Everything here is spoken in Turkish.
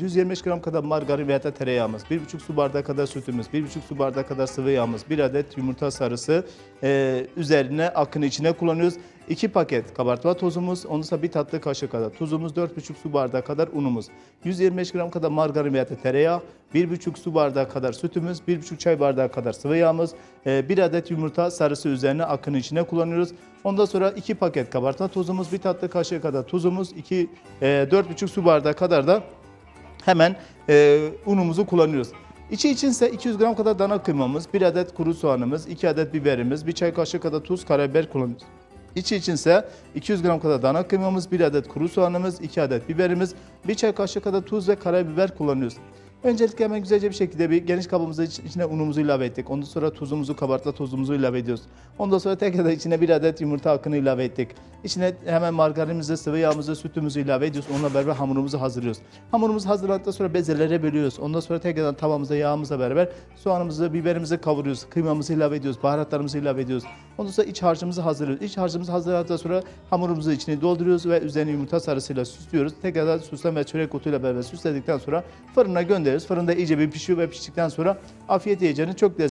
125 gram kadar margarin veya da tereyağımız, 1,5 su bardağı kadar sütümüz, 1,5 su bardağı kadar sıvı yağımız, 1 adet yumurta sarısı e, üzerine akın içine kullanıyoruz. 2 paket kabartma tozumuz, ondan sonra 1 tatlı kaşık kadar tuzumuz, 4,5 su bardağı kadar unumuz, 125 gram kadar margarin veya da tereyağı, 1,5 su bardağı kadar sütümüz, 1,5 çay bardağı kadar sıvı yağımız, 1 adet yumurta sarısı üzerine akın içine kullanıyoruz. Ondan sonra 2 paket kabartma tozumuz, 1 tatlı kaşığı kadar tuzumuz, 2 4,5 su bardağı kadar da hemen e, unumuzu kullanıyoruz. İçi içinse 200 gram kadar dana kıymamız, 1 adet kuru soğanımız, 2 adet biberimiz, 1 çay kaşığı kadar tuz, karabiber kullanıyoruz. İçi içinse 200 gram kadar dana kıymamız, 1 adet kuru soğanımız, 2 adet biberimiz, 1 çay kaşığı kadar tuz ve karabiber kullanıyoruz. Öncelikle hemen güzelce bir şekilde bir geniş kabımızın iç- içine unumuzu ilave ettik. Ondan sonra tuzumuzu, kabartma tozumuzu ilave ediyoruz. Ondan sonra tekrar içine bir adet yumurta akını ilave ettik. İçine hemen margarinimizi, sıvı yağımızı, sütümüzü ilave ediyoruz. Onunla beraber hamurumuzu hazırlıyoruz. Hamurumuzu hazırladıktan sonra bezelere bölüyoruz. Ondan sonra tekrardan tavamıza yağımızla beraber soğanımızı, biberimizi kavuruyoruz. Kıymamızı ilave ediyoruz. Baharatlarımızı ilave ediyoruz. Ondan sonra iç harcımızı hazırlıyoruz. İç harcımızı hazırladıktan sonra hamurumuzu içine dolduruyoruz ve üzerine yumurta sarısıyla süslüyoruz. Tekrardan süsleme ve çörek otuyla beraber süsledikten sonra fırına gönderiyoruz. Fırında iyice bir pişiyor ve piştikten sonra afiyet yiyeceğiniz çok lezzetli